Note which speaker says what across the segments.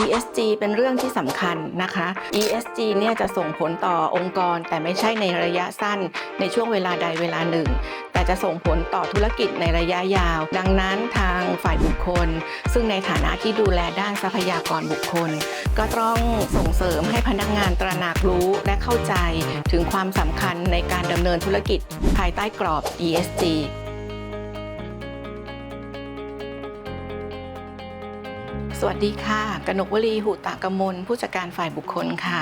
Speaker 1: ESG เป็นเรื่องที่สำคัญนะคะ ESG เนี่ยจะส่งผลต่อองค์กร แต่ไม่ใช่ในระยะสั้น ในช่วงเวลาใดเวลาหนึ่ง แต่จะส่งผลต่อธุรกิจในระยะยาว ดังนั้นทางฝ่ายบุคคล ซึ่งในฐานะที่ดูแลด้านทรัพยากรบุคคล ก็ต้องส่งเสริมให้พนักงานตระหนักรู้และเข้าใจถึงความสำคัญในการดำเนินธุรกิจภายใต้กรอบ ESG สวัสดีค่ะ กนกวลี หุตากมล ผู้จัดการฝ่ายบุคคลค่ะ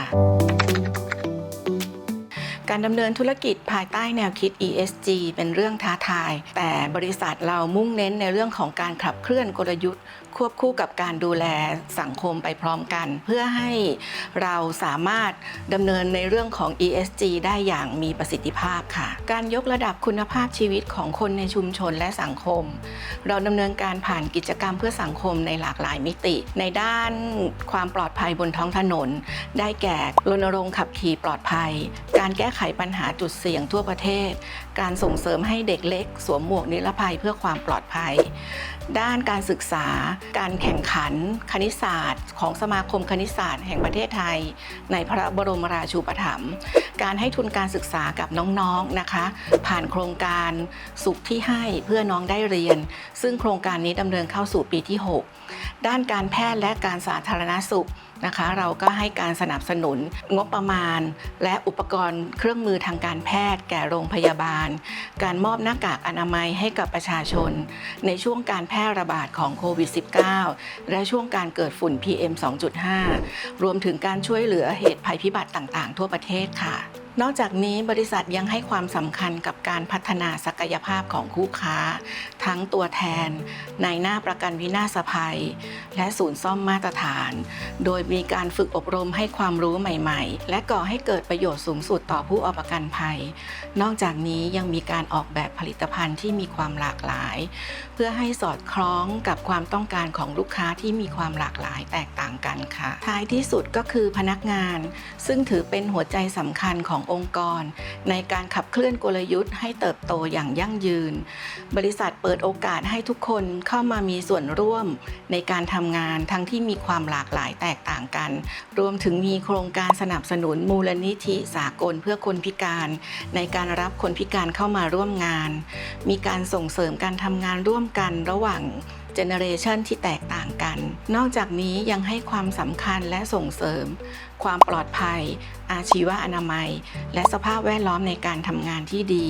Speaker 1: การดำเนินธุรกิจภายใต้แนวคิด ESG เป็นเรื่องท้าทาย แต่บริษัทเรามุ่งเน้นในเรื่องของการขับเคลื่อนกลยุทธ์ ควบคู่กับการดูแลสังคมไปพร้อมกัน เพื่อให้เราสามารถดำเนินในเรื่องของ ESG ได้อย่างมีประสิทธิภาพค่ะ การยกระดับคุณภาพชีวิตของคนในชุมชนและสังคม เราดำเนินการผ่านกิจกรรมเพื่อสังคมในหลากหลายมิติ ในด้านความปลอดภัยบนท้องถนน ได้แก่รณรงค์ขับขี่ปลอดภัย การแก้ไขปัญหาจุดเสี่ยงทั่วประเทศ การส่งเสริมให้เด็กเล็ก สวมหมวกนิรภัยเพื่อความปลอดภัย ด้านการศึกษา การแข่งขัน คณิตศาสตร์ ของสมาคมคณิตศาสตร์แห่งประเทศไทย ในพระบรมราชูปถัมภ์การให้ทุนการศึกษากับน้องๆนะคะ ผ่านโครงการสุขที่ให้เพื่อน้องได้เรียน ซึ่งโครงการนี้ดำเนินเข้าสู่ปีที่ 6 ด้านการแพทย์และการสาธารณสุขนะคะ เราก็ให้การสนับสนุนงบประมาณ และอุปกรณ์เครื่องมือทางการแพทย์ แก่โรงพยาบาล การมอบหน้ากากอนามัยให้กับประชาชน ในช่วงการแพร่ระบาดของโควิด -19 และช่วงการเกิดฝุ่น PM 2.5 รวมถึงการช่วยเหลือเหตุภัยพิบัติต่างๆ ทั่วประเทศค่ะ นอกจากนี้บริษัทยังให้ความสำคัญกับการพัฒนาศักยภาพของคู่ค้า ทั้งตัวแทนในหน้าประกันวินาศภัย และศูนย์ซ่อมมาตรฐาน โดยมีการฝึกอบรมให้ความรู้ใหม่ๆ และก่อให้เกิดประโยชน์สูงสุดต่อผู้เอาประกันภัย นอกจากนี้ยังมีการออกแบบผลิตภัณฑ์ที่มีความหลากหลาย เพื่อให้สอดคล้องกับความต้องการของลูกค้าที่มีความหลากหลายแตกต่างกันค่ะ ท้ายที่สุดก็คือพนักงาน ซึ่งถือเป็นหัวใจสำคัญขององค์กร ในการขับเคลื่อนกลยุทธ์ให้เติบโตอย่างยั่งยืน บริษัทเปิดโอกาสให้ทุกคนเข้ามามีส่วนร่วมในการทำงานทั้งที่มีความหลากหลายแตกต่างกัน รวมถึงมีโครงการสนับสนุนมูลนิธิสากลเพื่อคนพิการ ในการรับคนพิการเข้ามาร่วมงาน มีการส่งเสริมการทำงานร่วมกันระหว่าง เจเนเรชันที่แตกต่างกัน นอกจากนี้ยังให้ความสำคัญและส่งเสริม ความปลอดภัย อาชีวอนามัย และสภาพแวดล้อมในการทำงานที่ดี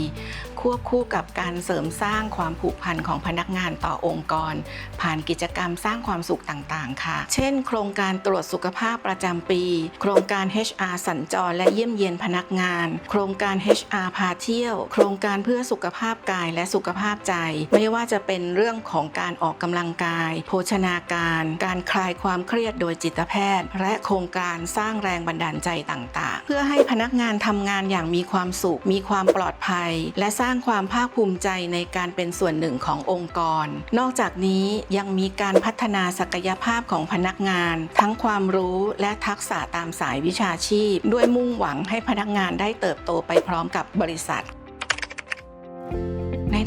Speaker 1: ควบคู่กับการเสริมสร้างความผูกพันของพนักงานต่อองค์กร ผ่านกิจกรรมสร้างความสุขต่างๆ ค่ะ เช่น โครงการตรวจสุขภาพประจำปี โครงการ HR สัญจรและเยี่ยมเยียนพนักงาน โครงการ HR พาเที่ยว โครงการเพื่อสุขภาพกายและสุขภาพใจ ไม่ว่าจะเป็นเรื่องของการออกกำลังกาย โภชนาการ การคลายความเครียดโดยจิตแพทย์ และโครงการสร้างแรงบันดาลใจต่างๆ เพื่อให้พนักงานทำงานอย่างมีความสุข มีความปลอดภัย และสร้างความภาคภูมิใจในการเป็นส่วนหนึ่งขององค์กร นอกจากนี้ยังมีการพัฒนาศักยภาพของพนักงาน ทั้งความรู้และทักษะตามสายวิชาชีพ ด้วยมุ่งหวังให้พนักงานได้เติบโตไปพร้อมกับบริษัท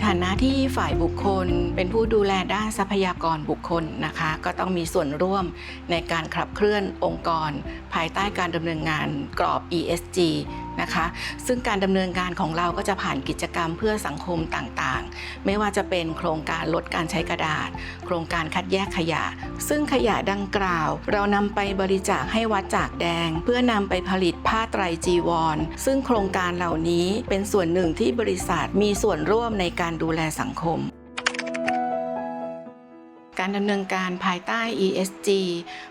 Speaker 1: ฐานะที่ฝ่ายบุคคล เป็นผู้ดูแลด้านทรัพยากรบุคคลนะคะ ก็ต้องมีส่วนร่วมในการขับเคลื่อนองค์กร ภายใต้การดำเนินงานกรอบ ESG นะคะซึ่งการดำเนินงานของเราก็จะผ่านกิจกรรมเพื่อสังคมต่างๆ ไม่ว่าจะเป็นโครงการลดการใช้กระดาษ โครงการคัดแยกขยะ ซึ่งขยะดังกล่าว เรานำไปบริจาคให้วัดจากแดง เพื่อนำไปผลิตผ้าไตรจีวร ซึ่งโครงการเหล่านี้เป็นส่วนหนึ่งที่บริษัทมีส่วนร่วมในการการดูแลสังคม การดำเนินการภายใต้ ESG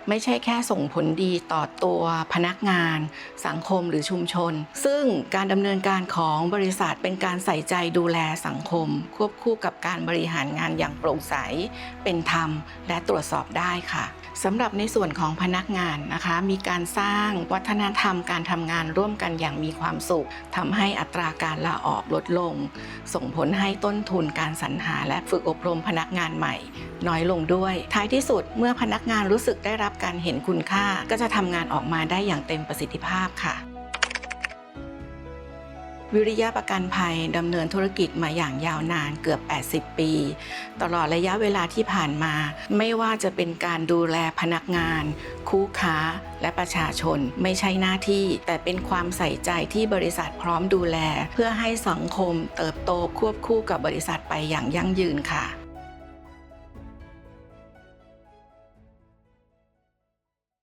Speaker 1: ไม่ใช่แค่ส่งผลดีต่อตัวพนักงาน สังคมหรือชุมชน ซึ่งการดำเนินการของบริษัทเป็นการใส่ใจดูแลสังคม ควบคู่กับการบริหารงานอย่างโปร่งใส เป็นธรรม และตรวจสอบได้ค่ะ สำหรับในส่วนของพนักงานนะคะ มีการสร้างวัฒนธรรมการทำงานร่วมกันอย่างมีความสุขทำให้อัตราการลาออกลดลง ส่งผลให้ต้นทุนการสรรหาและฝึกอบรมพนักงานใหม่ น้อยลงด้วย ท้ายที่สุดเมื่อพนักงานรู้สึกได้รับการเห็นคุณค่า ก็จะทำงานออกมาได้อย่างเต็มประสิทธิภาพค่ะ วิริยะประกันภัยดำเนินธุรกิจมาอย่างยาวนานเกือบ 80 ปี ตลอดระยะเวลาที่ผ่านมา ไม่ว่าจะเป็นการดูแลพนักงาน คู่ค้า และประชาชนไม่ใช่หน้าที่ แต่เป็นความใส่ใจที่บริษัทพร้อมดูแล เพื่อให้สังคมเติบโตควบคู่กับบริษัทไปอย่างยั่งยืนค่ะ